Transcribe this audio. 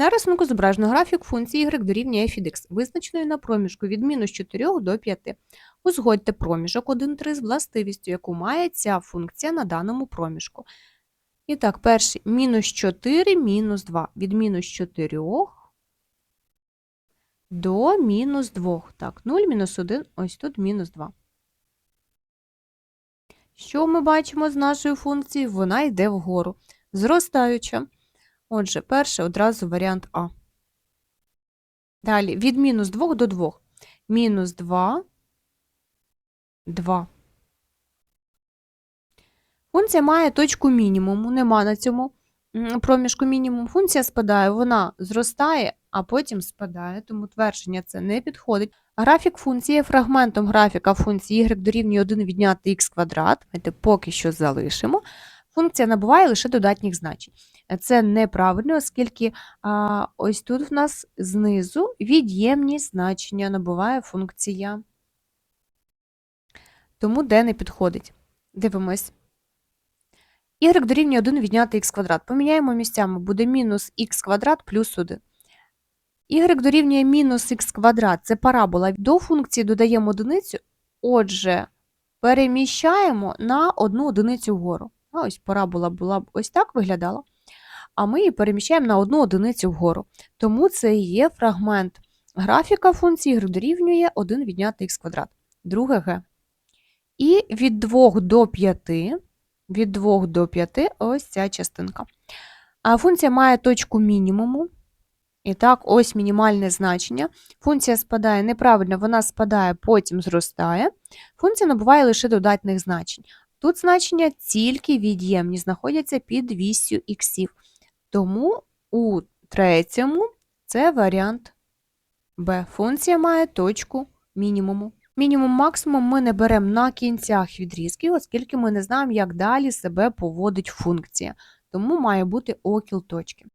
На рисунку зображено графік функції y дорівнює f від x, визначеної на проміжку від мінус 4 до 5. Узгодьте проміжок 1,3 з властивістю, яку має ця функція на даному проміжку. І так, перший мінус 4, мінус 2. Від мінус 4 до мінус 2. Так, 0, мінус 1, ось тут мінус 2. Що ми бачимо з нашою функцією? Вона йде вгору. Зростаюча. Отже, перший одразу варіант А. Далі від мінус 2 до 2. Мінус 2, 2. Функція має точку мінімуму, нема на цьому проміжку мінімум. Функція спадає, вона зростає, а потім спадає, тому твердження це не підходить. Графік функції є фрагментом графіка функції y дорівнює 1 відняти х квадрат. Ми поки що залишимо. Функція набуває лише додатніх значень. Це неправильно, оскільки а, ось тут в нас знизу від'ємні значення набуває функція. Тому де не підходить. Дивимось. y дорівнює 1 відняти х квадрат. Поміняємо місцями, буде мінус х квадрат плюс 1. y дорівнює мінус х квадрат. Це парабола. До функції додаємо одиницю, отже, переміщаємо на одну одиницю вгору. А ось парабола була б ось так виглядала. А ми її переміщаємо на одну одиницю вгору. Тому це і є фрагмент графіка функції y дорівнює 1 відняти х квадрат. Друге г. І від 2 до 5, від 2 до 5 ось ця частинка. А функція має точку мінімуму. І так, ось мінімальне значення. Функція спадає неправильно, вона спадає, потім зростає. Функція набуває лише додатних значень. Тут значення тільки від'ємні, знаходяться під вісю іксів. Тому у третьому це варіант Б. Функція має точку мінімуму. Мінімум максимум ми не беремо на кінцях відрізків, оскільки ми не знаємо, як далі себе поводить функція. Тому має бути окіл точки.